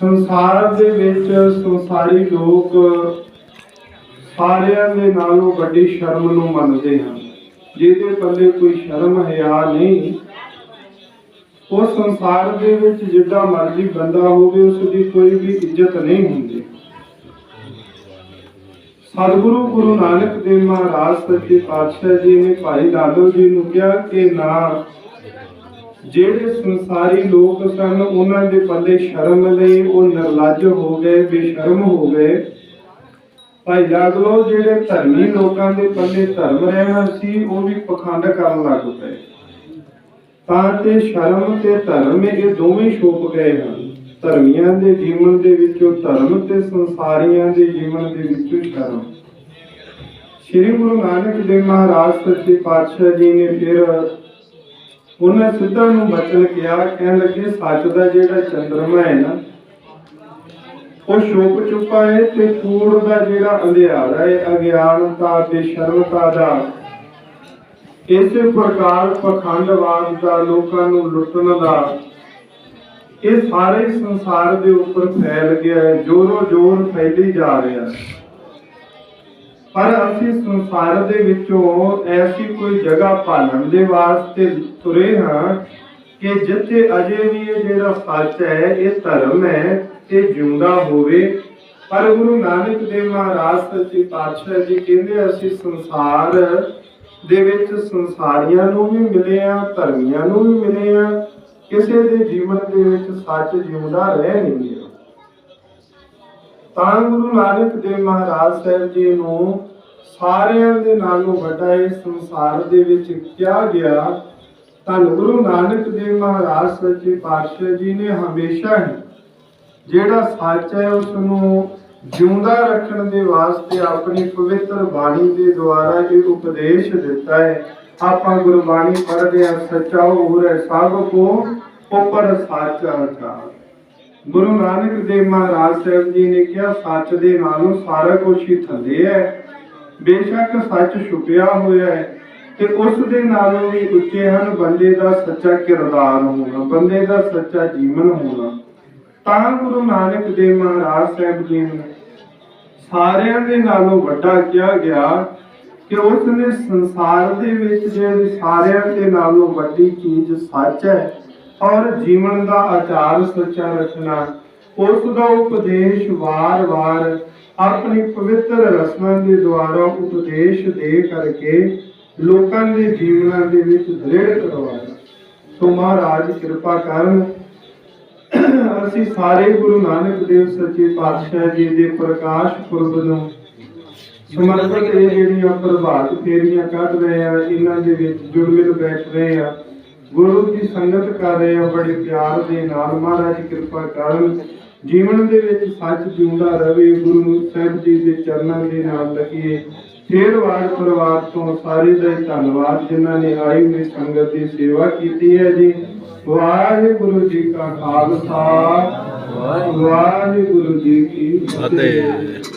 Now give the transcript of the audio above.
ਸੰਸਾਰ ਦੇ ਵਿੱਚ ਸੰਸਾਰੀ ਲੋਕ ਸਾਰਿਆਂ ਦੇ ਨਾਲੋਂ ਵੱਡੀ ਸ਼ਰਮ ਨੂੰ ਮੰਨਦੇ ਹਨ। ਜਿਹਦੇ ਪੱਲੇ ਕੋਈ ਸ਼ਰਮ ਹਿਆ ਨਹੀਂ, ਉਹ ਸੰਸਾਰ ਦੇ ਵਿੱਚ ਜਿੱਡਾ ਮਰਜ਼ੀ ਬੰਦਾ ਹੋਵੇ ਉਸ ਦੀ ਕੋਈ ਵੀ ਇੱਜ਼ਤ ਨਹੀਂ ਹੁੰਦੀ। ਸਤਿਗੁਰੂ ਗੁਰੂ ਨਾਨਕ ਦੇਵ ਮਹਾਰਾਜ ਸੱਚੇ ਪਾਤਸ਼ਾਹ ਜੀ ਨੇ ਭਾਈ ਲਾਲੋ ਜੀ ਨੂੰ ਕਿਹਾ ਕਿ ਨਾ ਜਿਹੜੇ ਸੰਸਾਰੀ ਲੋਕ ਸਨ, ਉਹਨਾਂ ਦੇ ਪੱਲੇ ਸ਼ਰਮ ਲਈ ਉਹ ਨਿਰਲੱਜ ਹੋ ਗਏ, ਬੇਸ਼ਰਮ ਹੋ ਗਏ। ਭਾਈ ਲਾਲੋ ਜਿਹੜੇ ਧਰਮੀ ਲੋਕਾਂ ਦੇ ਪੱਲੇ ਧਰਮ ਰਹਿਣਾ ਸੀ, ਉਹ ਵੀ ਪਖੰਡ ਕਰਨ ਲੱਗ ਪਏ। ਤਾਂ ਤੇ ਸ਼ਰਮ ਤੇ ਧਰਮ ਇਹ ਦੋਵੇਂ ਛੁਪ ਗਏ ਹਨ। ਧਰਮੀਆਂ ਦੇ ਜੀਵਨ ਦੇ ਵਿੱਚੋਂ ਧਰਮ ਤੇ ਸੰਸਾਰੀਆਂ ਦੇ ਜੀਵਨ ਦੇ ਵਿੱਚੋਂ ਸ਼ਰਮ। ਸ੍ਰੀ ਗੁਰੂ ਨਾਨਕ ਦੇਵ ਮਹਾਰਾਜ ਸੱਚੇ ਪਾਤਸ਼ਾਹ ਜੀ ਨੇ ਫਿਰ ਉਹਨਾਂ ਸਿੱਧਾ ਨੂੰ ਬਚਨ ਕਿਹਾ, ਕਹਿਣ ਲੱਗੇ, ਸੱਚ ਦਾ ਜਿਹੜਾ ਚੰਦਰਮਾ ਹੈ ਨਾ, ਉਹ ਸ਼ੋਕ ਚੁੱਪਾ ਹੈ ਤੇ ਕੂੜ ਦਾ ਜਿਹੜਾ ਅੰਧਿਆਰਾ ਹੈ, ਅਗਿਆਨਤਾ ਤੇ ਸ਼ਰਮਤਾ ਦਾ। ਇਸੇ ਪ੍ਰਕਾਰ ਪਖੰਡਵਾਦ ਦਾ, ਲੋਕਾਂ ਨੂੰ ਲੁੱਟਣ ਦਾ, ਇਹ ਸਾਰੇ ਸੰਸਾਰ ਦੇ ਉੱਪਰ ਫੈਲ ਗਿਆ ਹੈ ਜੋਰੋ ਜੋਰ ਫੈਲੀ ਜਾ ਰਿਹਾ ਹੈ। ਪਰ ਅਸੀਂ ਸੰਸਾਰ ਦੇ ਵਿੱਚੋਂ ਐਸੀ ਕੋਈ ਜਗ੍ਹਾ ਭਾਲਣ ਦੇ ਵਾਸਤੇ ਤੁਰੇ ਹਾਂ ਕਿ ਜਿੱਥੇ ਅਜੇ ਵੀ ਇਹ ਜਿਹੜਾ ਸੱਚ ਹੈ, ਇਹ ਧਰਮ ਹੈ, ਇਹ ਜਿਉਂਦਾ ਹੋਵੇ। ਪਰ ਗੁਰੂ ਨਾਨਕ ਦੇਵ ਮਹਾਰਾਜ ਸੱਚੇ ਪਾਤਸ਼ਾਹ ਜੀ ਕਹਿੰਦੇ, ਅਸੀਂ ਸੰਸਾਰ ਦੇ ਵਿੱਚ ਸੰਸਾਰੀਆਂ ਨੂੰ ਵੀ ਮਿਲੇ ਆ ਧਰਮੀਆਂ ਨੂੰ ਵੀ ਮਿਲੇ ਆ ਕਿਸੇ ਦੇ ਜੀਵਨ ਦੇ ਵਿੱਚ ਸੱਚ ਜਿਉਂਦਾ ਰਹਿ ਨਹੀਂ ਗਿਆ। ਤਾਂ ਗੁਰੂ ਨਾਨਕ ਦੇਵ ਮਹਾਰਾਜ ਸਾਹਿਬ ਜੀ ਨੂੰ ਸਾਰਿਆਂ ਦੇ ਨਾਲੋਂ ਵੱਡਾ ਇਸ ਸੰਸਾਰ ਦੇ ਵਿੱਚ ਕਿਹਾ ਗਿਆ ਤਾਂ ਗੁਰੂ ਨਾਨਕ ਦੇਵ ਮਹਾਰਾਜ ਸੱਚੇ ਪਾਤਸ਼ਾਹ ਜੀ ਨੇ ਹਮੇਸ਼ਾ ਹੀ ਜਿਹੜਾ ਸੱਚ ਹੈ ਉਸ ਨੂੰ ਜਿਉਂਦਾ ਰੱਖਣ ਦੇ ਵਾਸਤੇ ਆਪਣੀ ਪਵਿੱਤਰ ਬਾਣੀ ਦੇ ਦੁਆਰਾ ਇਹ ਉਪਦੇਸ਼ ਦਿੱਤਾ ਹੈ। ਆਪਾਂ ਗੁਰਬਾਣੀ ਪੜ੍ਹਦੇ ਹਾਂ, ਸੱਚਾ ਹੋਰੇ ਸਭ ਕੋ ਉੱਪਰ ਸੱਚ ਆਚਾਰ ਗੁਰੂ ਨਾਨਕ ਦੇਵ ਮਹਾਰਾਜ ਸਾਹਿਬ ਜੀ ਨੇ ਕਿਹਾ, ਸੱਚ ਦੇ ਨਾਲੋਂ ਸਾਰਾ ਕੁਝ ਹੀ ਥੱਲੇ ਹੈ। ਬੇਸ਼ੱਕ ਸੱਚ ਛੁਪਿਆ ਹੋਇਆ ਹੈ ਤੇ ਉਸ ਦੇ ਨਾਲੋਂ ਵੀ ਉੱਚੇ ਹਨ। ਬੰਦੇ ਦਾ ਸੱਚਾ ਕਿਰਦਾਰ ਹੋਣਾ, ਬੰਦੇ ਦਾ ਸੱਚਾ ਜੀਵਨ ਹੋਣਾ। ਤਾਂ ਗੁਰੂ ਨਾਨਕ ਦੇਵ ਮਹਾਰਾਜ ਸਾਹਿਬ ਜੀ ਨੂੰ ਸਾਰਿਆਂ ਦੇ ਨਾਲੋਂ ਵੱਡਾ ਕਿਹਾ ਗਿਆ ਕਿ ਉਸ ਨੇ ਸੰਸਾਰ ਦੇ ਵਿੱਚ ਜਿਹੜੀ ਸਾਰਿਆਂ ਦੇ ਨਾਲੋਂ ਵੱਡੀ ਚੀਜ਼ ਸੱਚ ਹੈ ਔਰ ਜੀਵਨ ਦਾ ਆਚਾਰ ਸੱਚਾ ਰੱਖਣਾ ਉਸ ਦਾ ਉਪਦੇਸ਼ ਵਾਰ-ਵਾਰ ਆਪਣੀ ਪਵਿੱਤਰ ਰਸਮਾਂ ਦੇ ਦੁਆਰਾ ਉਪਦੇਸ਼ ਦੇ ਕਰਕੇ ਲੋਕਾਂ ਦੇ ਜੀਵਨਾਂ ਦੇ ਵਿੱਚ ਦ੍ਰਿੜ ਕਰਵਾਇਆ ਸੋ ਮਹਾਰਾਜ, ਕਿਰਪਾ ਕਰਨ। ਅਸੀਂ ਸਾਰੇ ਗੁਰੂ ਨਾਨਕ ਦੇਵ ਸੱਚੇ ਪਾਤਸ਼ਾਹ ਜੀ ਦੇ ਪ੍ਰਕਾਸ਼ ਪੁਰਬ ਨੂੰ ਸਮਰਪਿਤ ਇਹ ਜਿਹੜੀਆਂ ਪ੍ਰਭਾਤ ਫੇਰੀਆਂ ਕੱਢ ਰਹੇ ਆ, ਇਹਨਾਂ ਦੇ ਵਿੱਚ ਜੁੜ ਮਿਲ ਬੈਠ ਰਹੇ ਆ ਗੁਰੂ ਦੀ ਸੰਗਤ ਕਰ ਰਹੇ ਆ ਬੜੇ ਪਿਆਰ ਦੇ ਨਾਲ। ਮਹਾਰਾਜ ਕਿਰਪਾ ਕਰਨ ਜੀਵਨ ਦੇ ਵਿੱਚ ਸੱਚ ਜਿਉਂਦਾ ਰਵੇ ਗੁਰੂ ਸਾਹਿਬ ਜੀ ਦੇ ਚਰਨਾਂ ਦੇ ਨਾਲ ਲੱਗੀਏ ਫੇਰ ਵਾਰ ਪਰਿਵਾਰ ਤੋਂ ਸਾਰੇ ਦਾ ਹੀ ਧੰਨਵਾਦ ਜਿਨ੍ਹਾਂ ਨੇ ਆਈ ਹੋਈ ਸੰਗਤ ਦੀ ਸੇਵਾ ਕੀਤੀ ਹੈ ਜੀ। ਵਾਹਿਗੁਰੂ ਜੀ ਕਾ ਖਾਲਸਾ। ਵਾਹਿਗੁਰੂ। ਜੀ ਕੀ ਫਤਿਹ